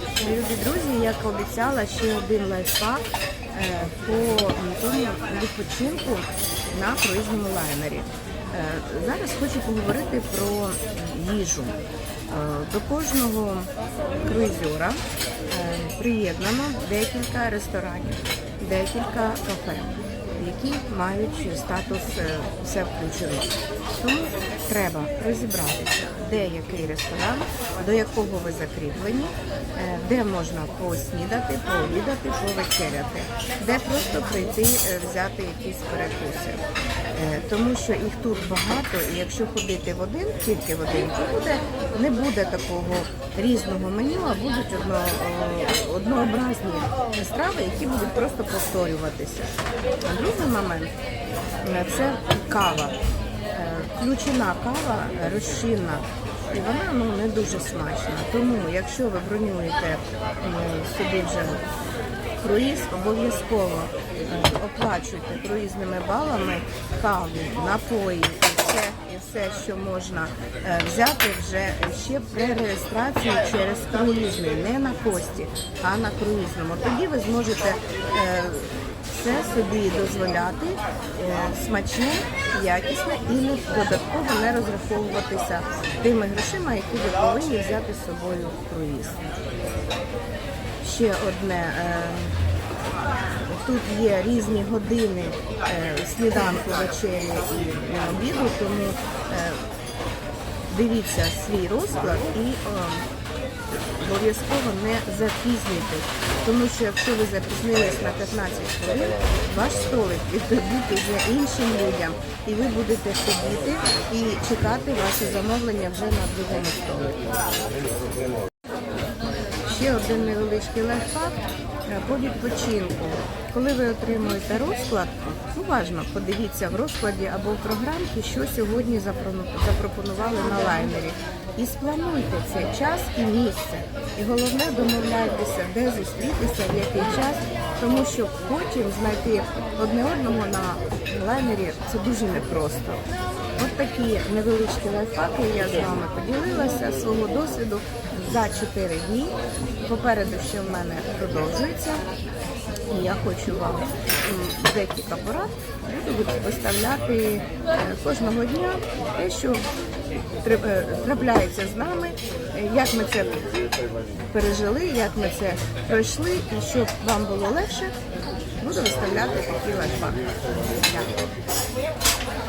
Любі друзі, як обіцяла, ще один лайфхак е, по тому відпочинку на круїзному лайнері. Е, Зараз хочу поговорити про їжу. Е, До кожного круїзера приєднано декілька ресторанів, декілька кафе, які мають статус все включено. Тому треба розібратися, де який ресторан, до якого ви закріплені, е, де можна поснідати, пообідати, повечеряти, де просто прийти е, взяти якісь перекуси. Е, Тому що їх тут багато, і якщо ходити в один, тільки в один, то буде не буде такого різного меню, а будуть одно, однообразні страви, які будуть просто повторюватися. А другий момент це кава. Включена кава е, розчинна. І вона ну не дуже смачна. Тому, якщо ви бронюєте собі вже круїз, обов'язково е, оплачуйте круїзними балами каву, напої і все, що можна е, взяти вже ще при реєстрації через круїзний, не на кості, а на круїзному. Тоді ви зможете. Е, все собі дозволяти е, смачне, якісне і не додатково не розраховуватися тими грошима, які ви повинні взяти з собою в круїз. Ще одне. е, Тут є різні години е, сніданку, вечері і обіду, тому дивіться свій розклад і е, обов'язково не запізнюйтесь, тому що якщо ви запізнились на 15 хвилин, ваш столик віддадуть вже іншим людям, і ви будете сидіти і чекати ваше замовлення вже на другому столику. Ще один невеличкий лайфхак по відпочинку. Коли ви отримуєте розклад, уважно подивіться в розкладі або в програмці, що сьогодні запро- запропонували на лайнері. І сплануйте цей час і місце. І головне домовляйтеся, де зустрітися, в який час, тому що потім знайти одне одного на лайнері це дуже непросто. От такі невеличкі лайфхаки я з вами поділилася свого досвіду за 4 дні. Попереду ще в мене продовжується. І я хочу вам декілька порад буду виставляти е, кожного дня те, що трапляється з нами, е, як ми це пережили, як ми це пройшли, і щоб вам було легше, буду виставляти такі лайфхаки. Дякую.